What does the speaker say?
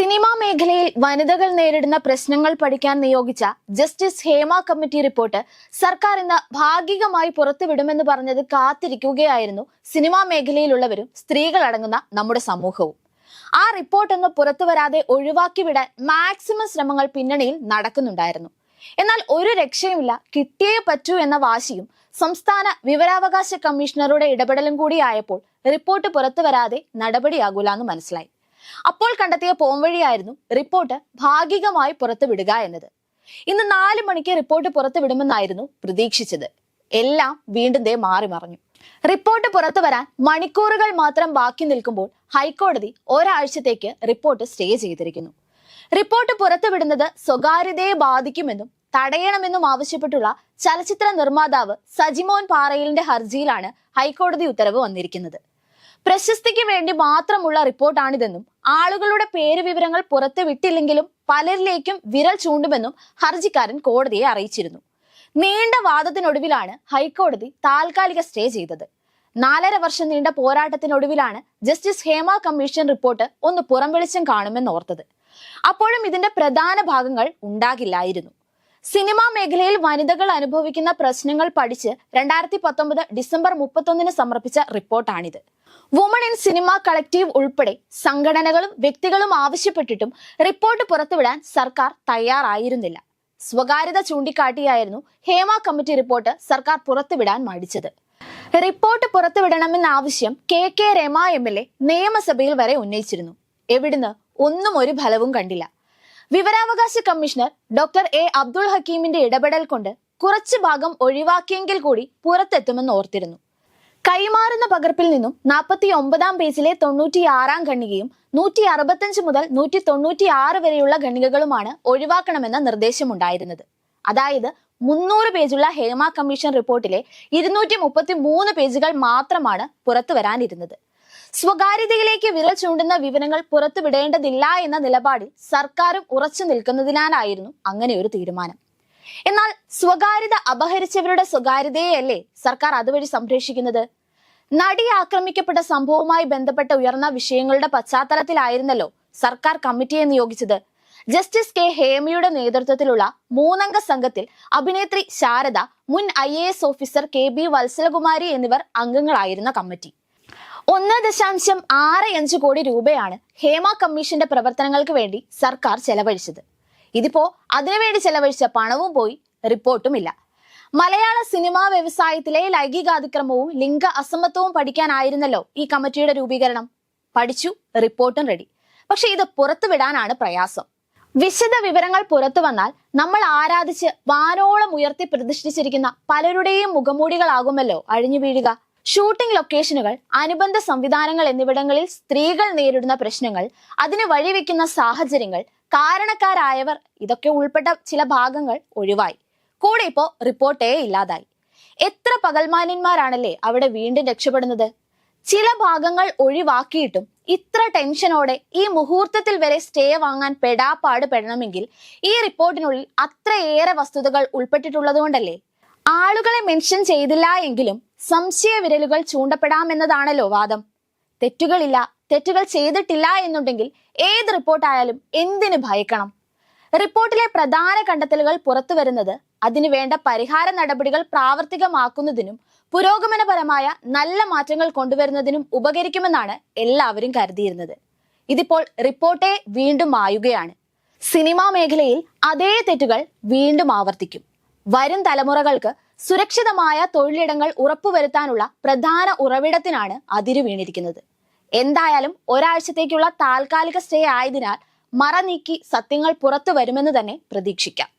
Cinema മേഖലയിൽ വനിതകൾ നേരിടുന്ന പ്രശ്നങ്ങൾ പഠിക്കാൻ നിയോഗിച്ച ജസ്റ്റിസ് ഹേമ കമ്മിറ്റി റിപ്പോർട്ട് സർക്കാർ ഇന്ന് ഭാഗികമായി പുറത്തുവിടുമെന്ന് പറഞ്ഞത് കാത്തിരിക്കുകയായിരുന്നു സിനിമാ മേഖലയിലുള്ളവരും സ്ത്രീകൾ അടങ്ങുന്ന നമ്മുടെ സമൂഹവും. ആ റിപ്പോർട്ടൊന്ന് പുറത്തു വരാതെ ഒഴിവാക്കി വിടാൻ മാക്സിമം ശ്രമങ്ങൾ പിന്നണിയിൽ നടക്കുന്നുണ്ടായിരുന്നു. എന്നാൽ ഒരു രക്ഷയുമില്ല കിട്ടിയേ പറ്റൂ എന്ന വാശിയും സംസ്ഥാന വിവരാവകാശ കമ്മീഷണറുടെ ഇടപെടലും കൂടിയായപ്പോൾ റിപ്പോർട്ട് പുറത്തു വരാതെ നടപടിയാകൂലെന്ന് മനസ്സിലായി. അപ്പോൾ കണ്ടെത്തിയ പോംവഴിയായിരുന്നു റിപ്പോർട്ട് ഭാഗികമായി പുറത്തുവിടുക എന്നത്. ഇന്ന് നാല് മണിക്ക് റിപ്പോർട്ട് പുറത്തുവിടുമെന്നായിരുന്നു പ്രതീക്ഷിച്ചത്. എല്ലാം വീണ്ടും ദേ മാറി മറിഞ്ഞു. റിപ്പോർട്ട് പുറത്തു വരാൻ മണിക്കൂറുകൾ മാത്രം ബാക്കി നിൽക്കുമ്പോൾ ഹൈക്കോടതി ഒരാഴ്ചത്തേക്ക് റിപ്പോർട്ട് സ്റ്റേ ചെയ്തിരിക്കുന്നു. റിപ്പോർട്ട് പുറത്തുവിടുന്നത് സ്വകാര്യതയെ ബാധിക്കുമെന്നും തടയണമെന്നും ആവശ്യപ്പെട്ടുള്ള ചലച്ചിത്ര നിർമ്മാതാവ് സജിമോൻ പാറയിലിന്റെ ഹർജിയിലാണ് ഹൈക്കോടതി ഉത്തരവ് വന്നിരിക്കുന്നത്. പ്രശസ്തിക്ക് വേണ്ടി മാത്രമുള്ള റിപ്പോർട്ടാണിതെന്നും ആളുകളുടെ പേര് വിവരങ്ങൾ പുറത്തു വിട്ടില്ലെങ്കിലും പലരിലേക്കും വിരൽ ചൂണ്ടുമെന്നും ഹർജിക്കാരൻ കോടതിയെ അറിയിച്ചിരുന്നു. നീണ്ട വാദത്തിനൊടുവിലാണ് ഹൈക്കോടതി താൽക്കാലിക സ്റ്റേ ചെയ്തത്. നാലര വർഷം നീണ്ട പോരാട്ടത്തിനൊടുവിലാണ് ജസ്റ്റിസ് ഹേമ കമ്മീഷൻ റിപ്പോർട്ട് ഒന്ന് പുറം വെളിച്ചം കാണുമെന്നോർത്തത് അപ്പോഴും ഇതിന്റെ പ്രധാന ഭാഗങ്ങൾ ഉണ്ടാകില്ലായിരുന്നു. സിനിമാ മേഖലയിൽ വനിതകൾ അനുഭവിക്കുന്ന പ്രശ്നങ്ങൾ പഠിച്ച് രണ്ടായിരത്തി പത്തൊമ്പത് ഡിസംബർ മുപ്പത്തൊന്നിന് സമർപ്പിച്ച റിപ്പോർട്ടാണിത്. വുമൺ ഇൻ സിനിമ കളക്റ്റീവ് ഉൾപ്പെടെ സംഘടനകളും വ്യക്തികളും ആവശ്യപ്പെട്ടിട്ടും റിപ്പോർട്ട് പുറത്തുവിടാൻ സർക്കാർ തയ്യാറായിരുന്നില്ല. സ്വകാര്യത ചൂണ്ടിക്കാട്ടിയായിരുന്നു ഹേമ കമ്മിറ്റി റിപ്പോർട്ട് സർക്കാർ പുറത്തുവിടാൻ മടിച്ചത്. റിപ്പോർട്ട് പുറത്തുവിടണമെന്ന ആവശ്യം K K Rema M L A നിയമസഭയിൽ വരെ ഉന്നയിച്ചിരുന്നു. എവിടുന്ന് ഒന്നും ഒരു ഫലവും കണ്ടില്ല. വിവരാവകാശ കമ്മീഷണർ ഡോക്ടർ എ അബ്ദുൾ ഹക്കീമിന്റെ ഇടപെടൽ കൊണ്ട് കുറച്ച് ഭാഗം ഒഴിവാക്കിയെങ്കിൽ കൂടി പുറത്തെത്തുമെന്ന് ഓർത്തിരുന്നു. കൈമാറുന്ന പകർപ്പിൽ നിന്നും നാൽപ്പത്തി ഒമ്പതാം പേജിലെ തൊണ്ണൂറ്റി ആറാം ഖണ്ഡികയും നൂറ്റി അറുപത്തഞ്ച് മുതൽ നൂറ്റി തൊണ്ണൂറ്റി ആറ് വരെയുള്ള ഖണ്ഡികകളുമാണ് ഒഴിവാക്കണമെന്ന നിർദ്ദേശമുണ്ടായിരുന്നത്. അതായത് മുന്നൂറ് പേജുള്ള ഹേമ കമ്മീഷൻ റിപ്പോർട്ടിലെ ഇരുന്നൂറ്റി മുപ്പത്തി മൂന്ന് പേജുകൾ മാത്രമാണ് പുറത്തു വരാനിരുന്നത്. സ്വകാര്യതയിലേക്ക് വിരൽ ചൂണ്ടുന്ന വിവരങ്ങൾ പുറത്തുവിടേണ്ടതില്ല എന്ന നിലപാടിൽ സർക്കാരും ഉറച്ചു നിൽക്കുന്നതിനാലായിരുന്നു അങ്ങനെ ഒരു തീരുമാനം. എന്നാൽ സ്വകാര്യത അപഹരിച്ചവരുടെ സ്വകാര്യതയെയല്ലേ സർക്കാർ അതുവഴി സംരക്ഷിക്കുന്നത്? നടി ആക്രമിക്കപ്പെട്ട സംഭവവുമായി ബന്ധപ്പെട്ട ഉയർന്ന വിഷയങ്ങളുടെ പശ്ചാത്തലത്തിലായിരുന്നല്ലോ സർക്കാർ കമ്മിറ്റിയെ നിയോഗിച്ചത്. ജസ്റ്റിസ് കെ ഹേമയുടെ നേതൃത്വത്തിലുള്ള മൂന്നംഗ സംഘത്തിൽ അഭിനേത്രി ശാരദ മുൻ I officer K B Vatsalakumari എന്നിവർ അംഗങ്ങളായിരുന്ന കമ്മിറ്റി. ഒന്ന് ദശാംശം ആറ് അഞ്ച് കോടി രൂപയാണ് ഹേമ കമ്മീഷന്റെ പ്രവർത്തനങ്ങൾക്ക് വേണ്ടി സർക്കാർ ചെലവഴിച്ചത്. ഇതിപ്പോ അതിനുവേണ്ടി ചെലവഴിച്ച പണവും പോയി റിപ്പോർട്ടുമില്ല. മലയാള സിനിമാ വ്യവസായത്തിലെ ലൈംഗികാതിക്രമവും ലിംഗ അസമത്വവും പഠിക്കാനായിരുന്നല്ലോ ഈ കമ്മിറ്റിയുടെ രൂപീകരണം. പഠിച്ചു റിപ്പോർട്ടും റെഡി പക്ഷെ ഇത് പുറത്തുവിടാനാണ് പ്രയാസം. വിശദ വിവരങ്ങൾ പുറത്തു വന്നാൽ നമ്മൾ ആരാധിച്ച് വാനോളം ഉയർത്തി പ്രതിഷ്ഠിച്ചിരിക്കുന്ന പലരുടെയും മുഖമൂടികളാകുമല്ലോ അഴിഞ്ഞു വീഴുക. ഷൂട്ടിംഗ് ലൊക്കേഷനുകൾ അനുബന്ധ സംവിധാനങ്ങൾ എന്നിവിടങ്ങളിൽ സ്ത്രീകൾ നേരിടുന്ന പ്രശ്നങ്ങൾ അതിന് വഴിവെക്കുന്ന സാഹചര്യങ്ങൾ കാരണക്കാരായവർ ഇതൊക്കെ ഉൾപ്പെട്ട ചില ഭാഗങ്ങൾ ഒഴിവായി. കൂടെ ഇപ്പോ റിപ്പോർട്ടേ ഇല്ലാതായി. എത്ര പകൽമാന്യന്മാരാണല്ലേ അവിടെ വീണ്ടും രക്ഷപ്പെടുന്നത്? ചില ഭാഗങ്ങൾ ഒഴിവാക്കിയിട്ടും ഇത്ര ടെൻഷനോടെ ഈ മുഹൂർത്തത്തിൽ വരെ സ്റ്റേ വാങ്ങാൻ പെടാപ്പാട് പെടണമെങ്കിൽ ഈ റിപ്പോർട്ടിനുള്ളിൽ അത്രയേറെ വസ്തുതകൾ ഉൾപ്പെട്ടിട്ടുള്ളതുകൊണ്ടല്ലേ? ആളുകളെ മെൻഷൻ ചെയ്തില്ല എങ്കിലും സംശയ വിരലുകൾ ചൂണ്ടപ്പെടാമെന്നതാണല്ലോ വാദം. തെറ്റുകളില്ല തെറ്റുകൾ ചെയ്തിട്ടില്ല എന്നുണ്ടെങ്കിൽ ഏത് റിപ്പോർട്ടായാലും എന്തിനു ഭയക്കണം? റിപ്പോർട്ടിലെ പ്രധാന കണ്ടെത്തലുകൾ പുറത്തു വരുന്നത് അതിനു വേണ്ട പരിഹാര നടപടികൾ പ്രാവർത്തികമാക്കുന്നതിനും പുരോഗമനപരമായ നല്ല മാറ്റങ്ങൾ കൊണ്ടുവരുന്നതിനും ഉപകരിക്കുമെന്നാണ് എല്ലാവരും കരുതിയിരുന്നത്. ഇതിപ്പോൾ റിപ്പോർട്ടേ വീണ്ടും ആയുകയാണ് സിനിമാ മേഖലയിൽ അതേ തെറ്റുകൾ വീണ്ടും ആവർത്തിക്കും. വരും തലമുറകൾക്ക് സുരക്ഷിതമായ തൊഴിലിടങ്ങൾ ഉറപ്പുവരുത്താനുള്ള പ്രധാന ഉറവിടത്തിനാണ് അതിര് വീണിരിക്കുന്നത്. എന്തായാലും ഒരാഴ്ചത്തേക്കുള്ള താൽക്കാലിക സ്റ്റേ ആയതിനാൽ മറ നീക്കി സത്യങ്ങൾ പുറത്തു വരുമെന്ന് തന്നെ പ്രതീക്ഷിക്കാം.